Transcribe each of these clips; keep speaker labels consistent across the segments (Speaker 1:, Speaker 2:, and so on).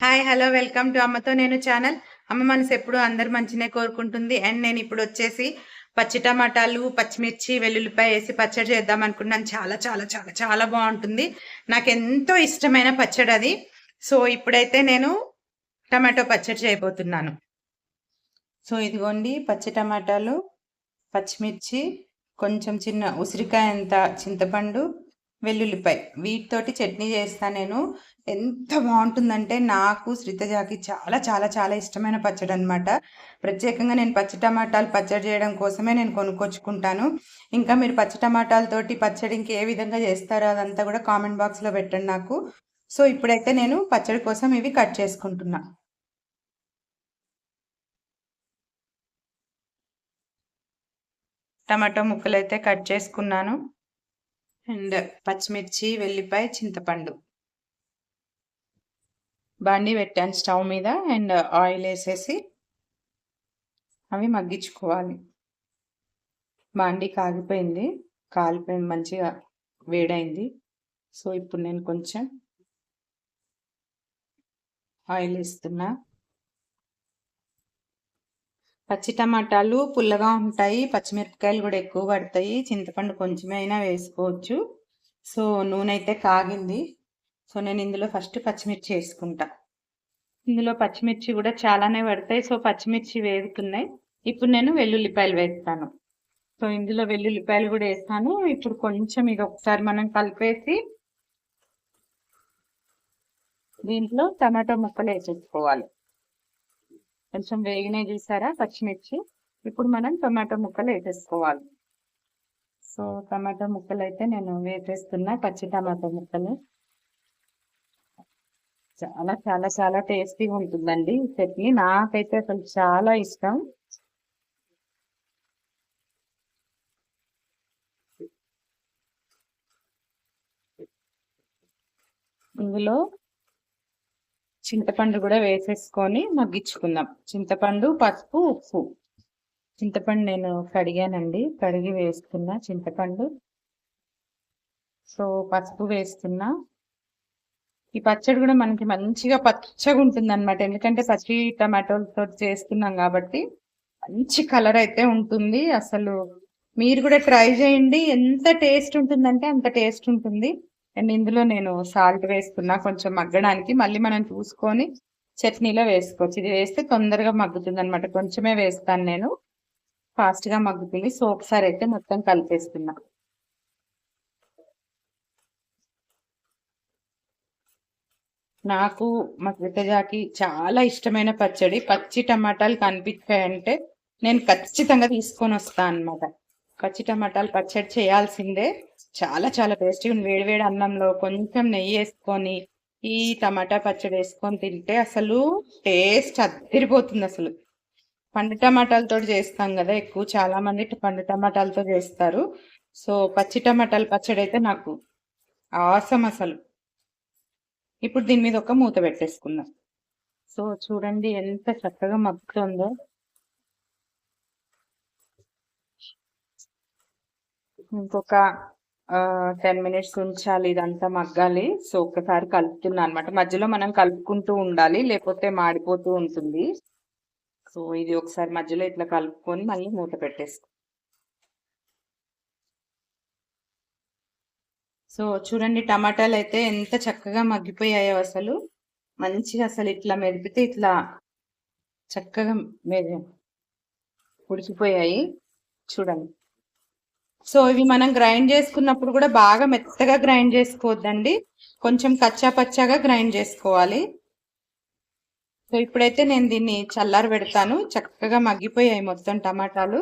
Speaker 1: Hi hello welcome to అమ్మతో నేను channel. అమ్మ మనసు ఎప్పుడు అందరు మంచినే కోరుకుంటుంది. అండ్ నేను ఇప్పుడు వచ్చేసి పచ్చి టమాటాలు పచ్చిమిర్చి వెల్లుల్లిపాయ వేసి పచ్చడి చేద్దాం అనుకున్నాను. చాలా చాలా చాలా చాలా బాగుంటుంది. నాకు ఎంతో ఇష్టమైన పచ్చడి అది. సో ఇప్పుడైతే నేను టమాటో పచ్చడి చేయబోతున్నాను. సో ఇదిగోండి పచ్చి టమాటాలు పచ్చిమిర్చి కొంచెం చిన్న ఉసిరికాయ ఎంత చింతపండు వెల్లుల్లిపాయ. వీటితోటి చట్నీ చేస్తాను నేను. ఎంత బాగుంటుందంటే నాకు శ్రీతజాకి చాలా చాలా చాలా ఇష్టమైన పచ్చడి అనమాట ప్రత్యేకంగా నేను పచ్చి టమాటాలు పచ్చడి చేయడం కోసమే నేను కొనుక్కొచ్చుకుంటాను. ఇంకా మీరు పచ్చి టమాటాలతోటి పచ్చడి ఇంక ఏ విధంగా చేస్తారో అదంతా కూడా కామెంట్ బాక్స్లో పెట్టండి నాకు. సో ఇప్పుడైతే నేను పచ్చడి కోసం ఇవి కట్ చేసుకుంటున్నా. టమాటో ముక్కలు అయితే కట్ చేసుకున్నాను. అండ్ పచ్చిమిర్చి వెల్లిపాయ చింతపండు. బాండి పెట్టాను స్టవ్ మీద అండ్ ఆయిల్ వేసేసి అవి మగ్గించుకోవాలి. బాండి కాగిపోయింది. కాలిపోయింది మంచిగా వేడైంది. సో ఇప్పుడు నేను కొంచెం ఆయిల్ వేస్తున్నా. పచ్చి టమాటాలు పుల్లగా ఉంటాయి పచ్చిమిరపకాయలు కూడా ఎక్కువ పడతాయి. చింతపండు కొంచెమే అయినా వేసుకోవచ్చు. సో నూనె అయితే కాగింది. సో నేను ఇందులో ఫస్ట్ పచ్చిమిర్చి వేసుకుంటా. ఇందులో పచ్చిమిర్చి కూడా చాలానే పడతాయి. సో పచ్చిమిర్చి వేగుతున్నాయి. ఇప్పుడు నేను వెల్లుల్లిపాయలు వేస్తాను. సో ఇందులో వెల్లుల్లిపాయలు కూడా వేస్తాను. ఇప్పుడు కొంచెం ఇది ఒకసారి మనం కలిపేసి దీంట్లో టమాటో ముక్కలు వేసేసుకోవాలి. కొంచెం వేగినాయి చూసారా? పచ్చిమిర్చి. ఇప్పుడు మనం టమాటో ముక్కలు వేసేసుకోవాలి. సో టమాటో ముక్కలు అయితే నేను వేసేస్తున్నా పచ్చి టమాటో ముక్కలు. చాలా చాలా చాలా టేస్టీగా ఉంటుందండి చట్నీ. నాకైతే అసలు చాలా ఇష్టం. ఇందులో చింతపండు కూడా వేసేసుకొని మగ్గించుకుందాం. చింతపండు పసుపు ఉప్పు. చింతపండు నేను కడిగానండి. కడిగి వేస్తున్నా చింతపండు. సో పసుపు వేస్తున్నా. ఈ పచ్చడి కూడా మనకి మంచిగా పచ్చగా ఉంటుంది అనమాట ఎందుకంటే పచ్చి టమాటోలతో చేస్తున్నాం కాబట్టి మంచి కలర్ అయితే ఉంటుంది. అసలు మీరు కూడా ట్రై చేయండి. ఎంత టేస్ట్ ఉంటుందంటే అంత టేస్ట్ ఉంటుంది. అండ్ ఇందులో నేను సాల్ట్ వేసుకున్నా కొంచెం మగ్గడానికి. మళ్ళీ మనం చూసుకొని చట్నీలో వేసుకోవచ్చు. ఇది వేస్తే తొందరగా మగ్గుతుంది అనమాట కొంచెమే వేస్తాను నేను. ఫాస్ట్గా మగ్గుతుంది. సో ఒకసారి అయితే మొత్తం కలిపేస్తున్నా. నాకు మా కృతజాకి చాలా ఇష్టమైన పచ్చడి. పచ్చి టమాటాలు కనిపించాయంటే నేను ఖచ్చితంగా తీసుకొని వస్తాను అనమాట పచ్చి టమాటాలు పచ్చడి చేయాల్సిందే. చాలా చాలా టేస్టీ ఉంది. వేడివేడి అన్నంలో కొంచెం నెయ్యి వేసుకొని ఈ టమాటా పచ్చడి వేసుకొని తింటే అసలు టేస్ట్ అద్దరిపోతుంది అసలు. పండు టమాటాలతో చేస్తాం కదా ఎక్కువ. చాలా మంది పండు టమాటాలతో చేస్తారు. సో పచ్చి టమాటాల పచ్చడి అయితే నాకు ఆసం అసలు. ఇప్పుడు దీని మీద ఒక మూత పెట్టేసుకుందాం. సో చూడండి ఎంత చక్కగా మగ్గుతుందో. ఇంకొక టెన్ మినిట్స్ ఉంచాలి ఇదంతా మగ్గాలి. సో ఒక్కసారి కలుపుతున్నా అనమాట మధ్యలో మనం కలుపుకుంటూ ఉండాలి లేకపోతే మాడిపోతూ ఉంటుంది. సో ఇది ఒకసారి మధ్యలో ఇట్లా కలుపుకొని మళ్ళీ మూత పెట్టేసుకో. సో చూడండి టమాటాలు అయితే ఎంత చక్కగా మగ్గిపోయాయో అసలు. మంచిగా అసలు ఇట్లా మెదిపితే ఇట్లా చక్కగా మెది ఉడికిపోయాయి చూడండి. సో ఇవి మనం గ్రైండ్ చేసుకున్నప్పుడు కూడా బాగా మెత్తగా గ్రైండ్ చేసుకోవద్దండి. కొంచెం కచ్చా పచ్చాగా గ్రైండ్ చేసుకోవాలి. సో ఇప్పుడైతే నేను దీన్ని చల్లారి పెడతాను. చక్కగా మగ్గిపోయాయి మొత్తం టమాటాలు.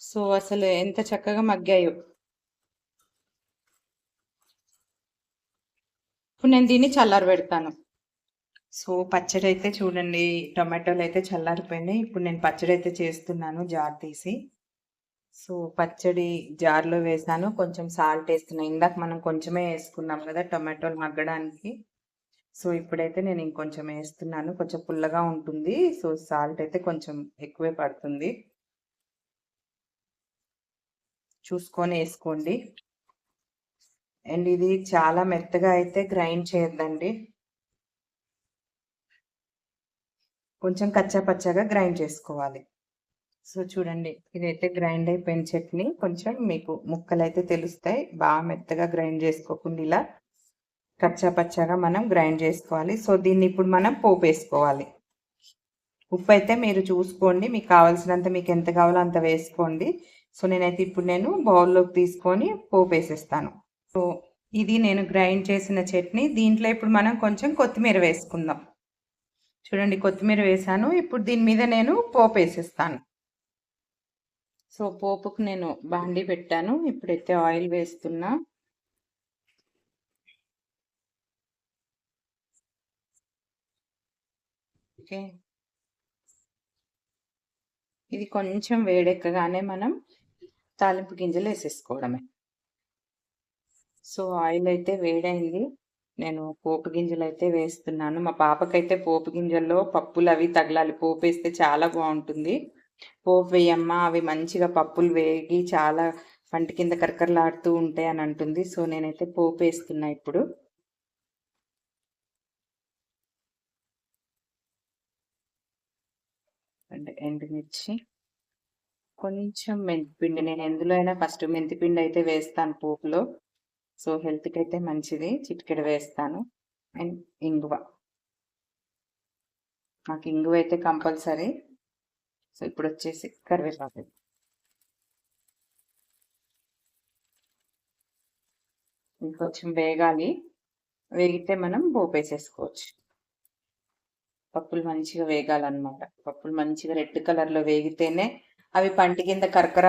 Speaker 1: సో అసలు ఎంత చక్కగా మగ్గాయో. ఇప్పుడు నేను దీన్ని చల్లారి పెడతాను. సో పచ్చడి అయితే చూడండి టొమాటోలు అయితే చల్లారిపోయినాయి. ఇప్పుడు నేను పచ్చడి అయితే చేస్తున్నాను జార్ తీసి. సో పచ్చడి జార్లో వేసాను. కొంచెం సాల్ట్ వేస్తున్నాను ఇందాక మనం కొంచెమే వేసుకున్నాం కదా టొమాటోలు మగ్గడానికి. సో ఇప్పుడైతే నేను ఇంకొంచెం వేస్తున్నాను. కొంచెం పుల్లగా ఉంటుంది. సో సాల్ట్ అయితే కొంచెం ఎక్కువే పడుతుంది. చూసుకొని వేసుకోండి. అండ్ ఇది చాలా మెత్తగా అయితే గ్రైండ్ చేయొద్దండి. కొంచెం కచ్చా పచ్చగా గ్రైండ్ చేసుకోవాలి. సో చూడండి ఇదైతే గ్రైండ్ అయిపోయిన చట్నీ. కొంచెం మీకు ముక్కలు అయితే తెలుస్తాయి. బాగా మెత్తగా గ్రైండ్ చేసుకోకుండా ఇలా కచ్చా పచ్చాగా మనం గ్రైండ్ చేసుకోవాలి. సో దీన్ని ఇప్పుడు మనం పోపు వేసుకోవాలి. ఉప్పు అయితే మీరు చూసుకోండి. మీకు కావాల్సినంత మీకు ఎంత కావాలో అంత వేసుకోండి. సో నేనైతే ఇప్పుడు నేను బౌల్లోకి తీసుకొని పోపు వేసేస్తాను. సో ఇది నేను గ్రైండ్ చేసిన చట్నీ. దీంట్లో ఇప్పుడు మనం కొంచెం కొత్తిమీర వేసుకుందాం. చూడండి కొత్తిమీర వేసాను. ఇప్పుడు దీని మీద నేను పోపు వేసేస్తాను. సో పోపుకు నేను బాండి పెట్టాను. ఇప్పుడైతే ఆయిల్ వేస్తున్నా. ఓకే. ఇది కొంచెం వేడెక్కగానే మనం తాలింపు గింజలు వేసేసుకోవడమే. సో ఆయిల్ అయితే వేడైంది. నేను పోపు గింజలు అయితే వేస్తున్నాను. మా పాపకైతే పోపు గింజల్లో పప్పులు అవి తగలాలి. పోపు వేస్తే చాలా బాగుంటుంది. పోపు వేయమ్మ అవి మంచిగా పప్పులు వేగి చాలా పంట కింద కరకరలాడుతూ ఉంటాయి అని అంటుంది. సో నేనైతే పోపు వేస్తున్నా ఇప్పుడు. అంటే ఎండుమిర్చి. కొంచెం మెంతిపిండి నేను ఎందులో అయినా ఫస్ట్ మెంతిపిండి అయితే వేస్తాను పోపులో. సో హెల్త్కి అయితే మంచిది చిటికెడ వేస్తాను. అండ్ ఇంగువ. నాకు ఇంగువ అయితే కంపల్సరీ. సో ఇప్పుడు వచ్చేసి కరివేపాకు ఇంకొంచెం వేగాలి వేగితే మనం పోపేసేసుకోవచ్చు పప్పులు మంచిగా వేగాలన్నమాట పప్పులు మంచిగా రెడ్ కలర్లో వేగితేనే అవి పంటి కింద కరకర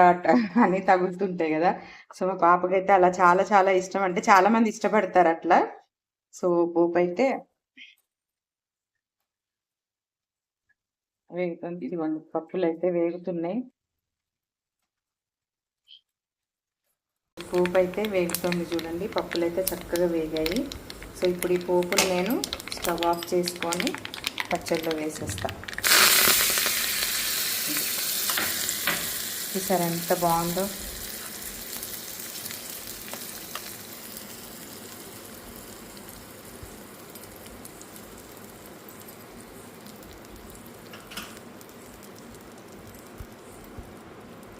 Speaker 1: అని తగులుతుంటాయి కదా సో మా పాపకైతే అలా చాలా చాలా ఇష్టం అంటే చాలా మంది ఇష్టపడతారు అట్లా సో పోపు అయితే వేగుతుంది. ఇదిగోండి పప్పులు అయితే వేగుతున్నాయి. పోపు అయితే వేగుతుంది చూడండి పప్పులు అయితే చక్కగా వేగాయి. సో ఇప్పుడు ఈ పోపుని నేను స్టవ్ ఆఫ్ చేసుకొని పచ్చడిలో వేసేస్తా. చూసారా ఎంత బాగుందో?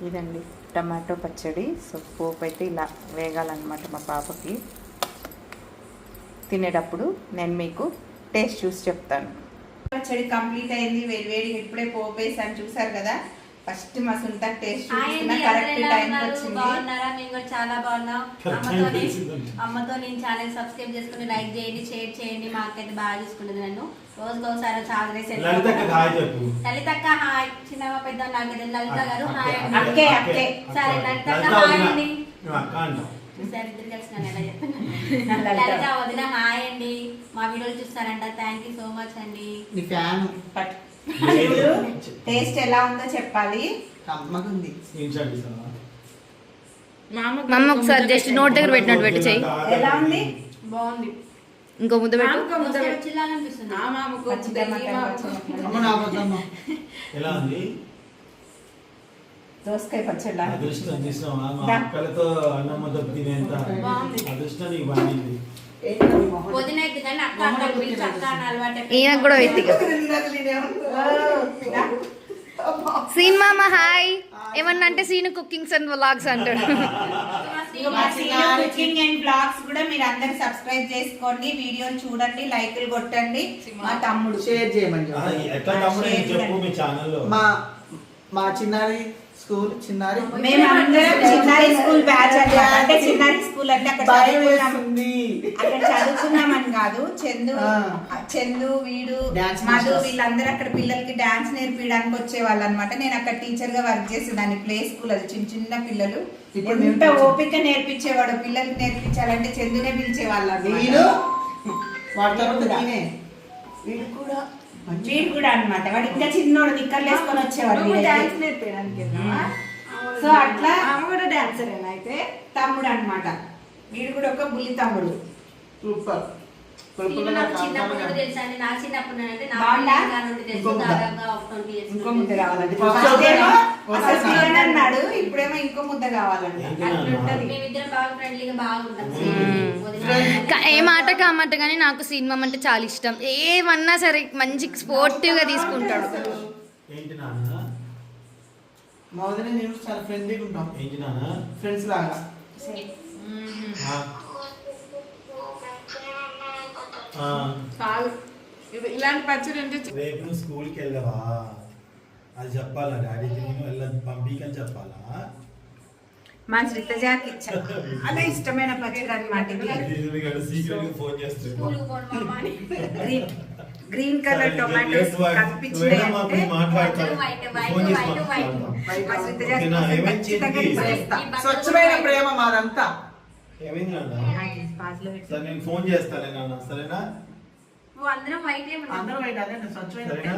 Speaker 1: ఇదండి టమాటో పచ్చడి. సో పోపు అయితే ఇలా వేగాలన్నమాట మా పాపకి. తినేటప్పుడు నేను మీకు టేస్ట్ చూసి చెప్తాను. పచ్చడి కంప్లీట్ అయింది. వేడి వేడి ఇప్పుడే పోపు వేసాను. చూసారు కదా? ఫస్ట్ మా సుంత టేస్ట్ చూస్తున్నా కరెక్ట్ టైం? వచ్చింది.
Speaker 2: బాగున్నారా? మేము కూడా చాలా బాగున్నాం. అమ్మతో అమ్మతో నేను ఛానల్ సబ్స్క్రైబ్ చేసుకుని లైక్ చేయండి షేర్ చేయండి. మాకైతే బాగా చూసుకుంటుంది నన్ను. రోజుకి ఒకసారి చాలా రేసి
Speaker 3: లలితక్క హాయ్ చెప్పు.
Speaker 2: లలితక్క హాయ్. చిన్నమ్మ పెద్ద నాకైతే లలిత గారు హాయ్
Speaker 1: అక్కే అక్కే
Speaker 2: సరే లలితక్క
Speaker 3: లలిత
Speaker 2: హాయ్. అండి.
Speaker 3: నువ్వు అక్క అంటావు
Speaker 2: చూసారు ఇద్దరు కలిసి నన్ను ఎలా చెప్తున్నా లలిత. వదిన హాయ్ అండి. మా వీడియోలు చూస్తారంట. థ్యాంక్ యూ సో మచ్ అండి.
Speaker 4: నీ ఫ్యాన్.
Speaker 1: పట్
Speaker 3: లేదు.
Speaker 1: టేస్ట్ ఎలా ఉందో చెప్పాలి.
Speaker 4: కమ్మగుంది
Speaker 5: ఒకసారి జస్ట్ నోట్ దగ్గర పెట్టినట్టు పెట్టి చెయ్యి
Speaker 1: ఎలా ఉంది?
Speaker 2: బాగుంది.
Speaker 5: ఇంకో ముద్ద పెట్టు.
Speaker 2: దోసకాయ
Speaker 1: పచ్చడి.
Speaker 4: అమ్మ నా వద్దమ్మ
Speaker 3: ఎలా ఉంది?
Speaker 1: దోసకాయ పచ్చడి?
Speaker 3: అదృష్టం. అక్కలతో అన్నం ముద్ద తినేంత. అదృష్టం నీకు
Speaker 5: ఈయనకు కూడా వెతిగా సీన్ మామ హాయ్. ఏమన్నా అంటే సీన్ కుకింగ్స్ అండ్ వ్లాగ్స్ అంటాడు.
Speaker 1: మా కుకింగ్ అండ్ బ్లాగ్స్ కూడా మీరు అందరు సబ్స్క్రైబ్ చేసుకోండి వీడియోలు చూడండి లైకులు కొట్టండి. మా తమ్ముడు.
Speaker 4: షేర్ చేయమని
Speaker 3: మీ ఛానల్లో.
Speaker 4: మా మా చిన్నారి స్కూల్ చిన్నారి
Speaker 1: మేమందరం చిన్నారి స్కూల్ బ్యాచ్ అంటే చిన్నారి స్కూల్ అంటే అక్కడ అక్కడ చదువుకున్నామని కాదు చందు. చందు వీడు మధు. వీళ్ళందరూ అక్కడ పిల్లలకి డాన్స్ నేర్పించడానికి వచ్చేవాళ్ళు అనమాట నేను అక్కడ టీచర్గా వర్క్ చేసేదాన్ని ప్లే స్కూల్ అది చిన్న చిన్న పిల్లలు. ఎంత ఓపిక నేర్పించేవాడు పిల్లలకి నేర్పించాలంటే చందునే పిలిచేవాళ్ళు.
Speaker 4: వీడు? కూడా.
Speaker 1: వీడు కూడా. అన్నమాట. వాడు ఇంకా చిన్నోడు నిక్కర్లు వేసుకొని వచ్చేవాడు
Speaker 6: డాన్స్. నేర్పించడానికి
Speaker 1: సో అట్లా
Speaker 6: ఆమె కూడా డాన్సర్ అయితే?
Speaker 1: తమ్ముడు అన్నమాట. వీడు కూడా ఒక బుల్లి తమ్ముడు.
Speaker 4: సూపర్. ఇంకో ముద్ద.
Speaker 1: అన్నాడు ఇప్పుడేమో ఇంకో ముద్ద
Speaker 5: ఏ మాట కామాట కానీ నాకు సినిమా అంటే చాలా ఇష్టం. ఏమన్నా సరే మంచి స్పోర్టివ్గా తీసుకుంటాడు.
Speaker 3: ఏంటి నాన్న
Speaker 1: కాదు ఇవి- ఇలాంటి పచ్చడి ఉంటే చ-
Speaker 3: రేపు నువ్వు స్కూల్కి వెళ్ళవా అది చెప్పాలా డాడీకి నేను వెళ్ళ పంపికని చెప్పాలా
Speaker 1: మా శ్రీతజాకి ఇచ్చాను చాలా ఇష్టమైన పచ్చడి అనమాట ఇది
Speaker 3: సీక్రెట్ ఫోన్ చేస్తున్నాడు
Speaker 1: గ్రీన్ గ్రీన్ కలర్
Speaker 3: సరే,
Speaker 1: టొమాటోస్
Speaker 3: నువ్వు-
Speaker 1: కనిపించినాయి
Speaker 3: నువ్వేనా మాకు
Speaker 1: అంటే
Speaker 3: మాట్లాడతావు?
Speaker 2: వైట్, వైట్,
Speaker 3: ఫోన్ చేసి
Speaker 2: వైట్, వైట్.
Speaker 3: మాట్లాడతాం.
Speaker 1: మా శ్రీతజాకి
Speaker 3: ఓకేనా?
Speaker 1: కోసం
Speaker 3: ఏమైంది
Speaker 1: ఖచ్చితంగా
Speaker 3: చేతికి?
Speaker 1: ఇచ్చేస్తా.
Speaker 4: స్వచ్ఛమైన ప్రేమ మాదంతా
Speaker 3: ఏమైంది సరే నేను ఫోన్ చేస్తాను నాన్న సరేనా?
Speaker 2: నువ్వు అందరం వైట్
Speaker 4: అందరూ బయట అదే స్వచ్ఛమైన